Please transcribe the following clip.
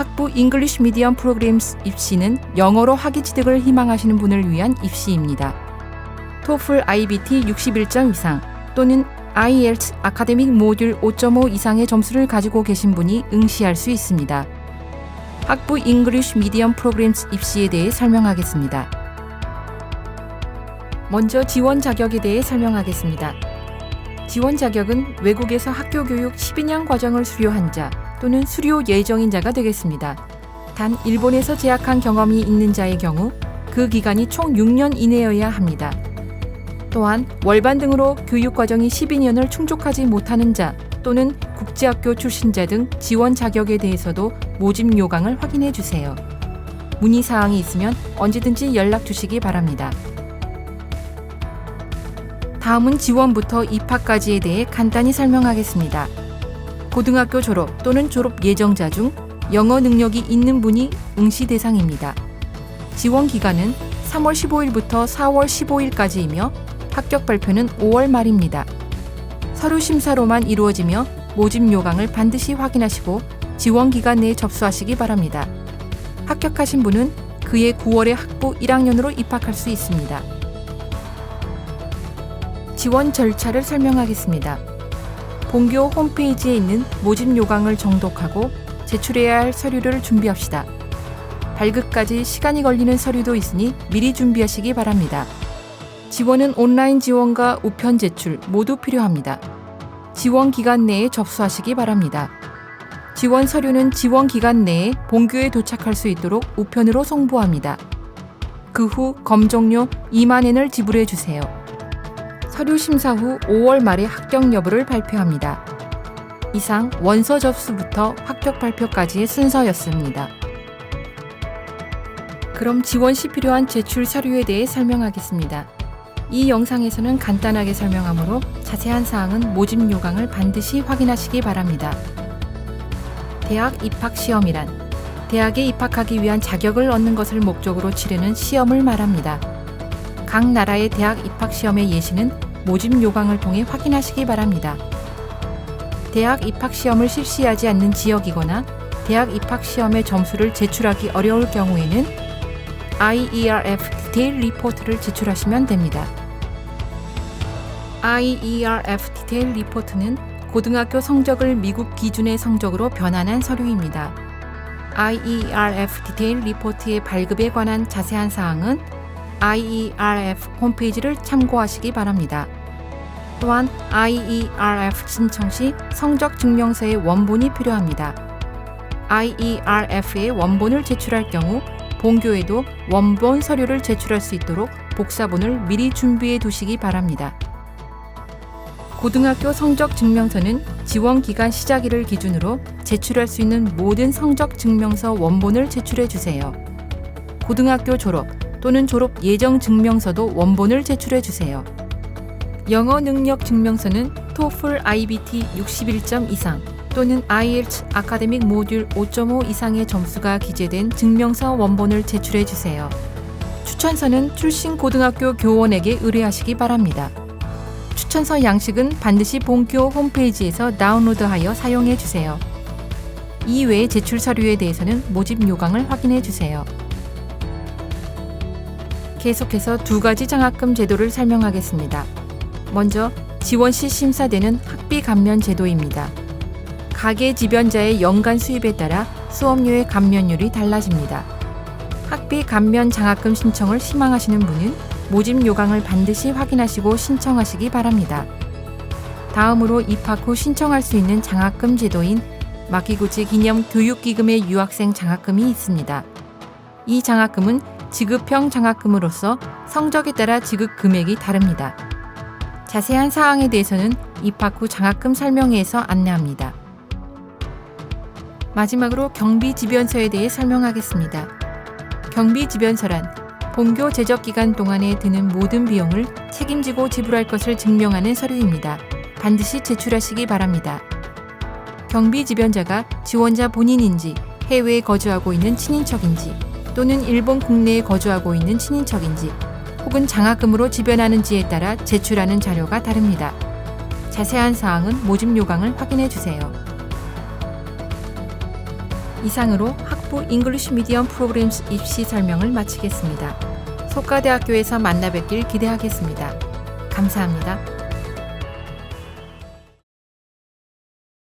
학부 잉글리쉬 미디엄 프로그램스 입시는 영어로 학위 취득을 희망하시는 분을 위한 입시입니다. 토플 IBT 61점 이상 또는 IELTS 아카데믹 모듈 5.5 이상의 점수를 가지고 계신 분이 응시할 수 있습니다. 학부 잉글리쉬 미디엄 프로그램스 입시에 대해 설명하겠습니다. 먼저 지원 자격에 대해 설명하겠습니다. 지원 자격은 외국에서 학교 교육 12년 과정을 수료한 자 또는 수료 예정인 자가 되겠습니다. 단 일본에서 재학한 경험이 있는 자의 경우 그 기간이 총 6년 이내여야 합니다. 또한 월반 등으로 교육 과정이 12년을 충족하지 못하는 자 또는 국제학교 출신자 등 지원 자격에 대해서도 모집 요강을 확인해 주세요. 문의 사항이 있으면 언제든지 연락 주시기 바랍니다. 다음은 지원부터 입학까지에 대해 간단히 설명하겠습니다. 고등학교 졸업 또는 졸업 예정자 중 영어 능력이 있는 분이 응시 대상입니다. 지원 기간은 3월 15일부터 4월 15일까지이며 합격 발표는 5월 말입니다. 서류 심사로만 이루어지며 모집 요강을 반드시 확인하시고 지원 기간 내에 접수하시기 바랍니다. 합격하신 분은 그해 9월에 학부 1학년으로 입학할 수 있습니다. 지원 절차를 설명하겠습니다. 본교 홈페이지에 있는 모집 요강을 정독하고 제출해야 할 서류를 준비합시다. 발급까지 시간이 걸리는 서류도 있으니 미리 준비하시기 바랍니다. 지원은 온라인 지원과 우편 제출 모두 필요합니다. 지원 기간 내에 접수하시기 바랍니다. 지원 서류는 지원 기간 내에 본교에 도착할 수 있도록 우편으로 송부합니다. 그 후 검정료 2만 엔을 지불해 주세요. 서류 심사 후 5월 말에 합격 여부를 발표합니다. 이상 원서 접수부터 합격 발표까지의 순서였습니다. 그럼 지원 시 필요한 제출 서류에 대해 설명하겠습니다. 이 영상에서는 간단하게 설명하므로 자세한 사항은 모집 요강을 반드시 확인하시기 바랍니다. 대학 입학 시험이란 대학에 입학하기 위한 자격을 얻는 것을 목적으로 치르는 시험을 말합니다. 각 나라의 대학 입학 시험의 예시는 모집 요강을 통해 확인하시기 바랍니다. 대학 입학 시험을 실시하지 않는 지역이거나 대학 입학 시험의 점수를 제출하기 어려울 경우에는 IERF 디테일 리포트를 제출하시면 됩니다. IERF 디테일 리포트는 고등학교 성적을 미국 기준의 성적으로 변환한 서류입니다. IERF 디테일 리포트의 발급에 관한 자세한 사항은 IERF 홈페이지를 참고하시기 바랍니다. 또한 IERF 신청 시 성적 증명서의 원본이 필요합니다. IERF의 원본을 제출할 경우 본교에도 원본 서류를 제출할 수 있도록 복사본을 미리 준비해 두시기 바랍니다. 고등학교 성적 증명서는 지원 기간 시작일을 기준으로 제출할 수 있는 모든 성적 증명서 원본을 제출해 주세요. 고등학교 졸업 또는 졸업 예정 증명서도 원본을 제출해 주세요. 영어 능력 증명서는 TOEFL IBT 61점 이상 또는 IELTS 아카데믹 모듈 5.5 이상의 점수가 기재된 증명서 원본을 제출해 주세요. 추천서는 출신 고등학교 교원에게 의뢰하시기 바랍니다. 추천서 양식은 반드시 본교 홈페이지에서 다운로드하여 사용해 주세요. 이 외의 제출 서류에 대해서는 모집 요강을 확인해 주세요. 계속해서 두 가지 장학금 제도를 설명하겠습니다. 먼저 지원 시 심사되는 학비 감면 제도입니다. 가계 지변자의 연간 수입에 따라 수업료의 감면율이 달라집니다. 학비 감면 장학금 신청을 희망하시는 분은 모집 요강을 반드시 확인하시고 신청하시기 바랍니다. 다음으로 입학 후 신청할 수 있는 장학금 제도인 마키구치 기념 교육기금의 유학생 장학금이 있습니다. 이 장학금은 지급형 장학금으로서 성적에 따라 지급 금액이 다릅니다. 자세한 사항에 대해서는 입학 후 장학금 설명회에서 안내합니다. 마지막으로 경비지변서에 대해 설명하겠습니다. 경비지변서란 본교 제적 기간 동안에 드는 모든 비용을 책임지고 지불할 것을 증명하는 서류입니다. 반드시 제출하시기 바랍니다. 경비지변자가 지원자 본인인지 해외에 거주하고 있는 친인척인지 또는 일본 국내에 거주하고 있는 친인척인지 혹은 장학금으로 지변하는지에 따라 제출하는 자료가 다릅니다. 자세한 사항은 모집 요강을 확인해 주세요. 이상으로 학부 잉글리시 미디엄 프로그램스 입시 설명을 마치겠습니다. 속가대학교에서 만나 뵙길 기대하겠습니다. 감사합니다.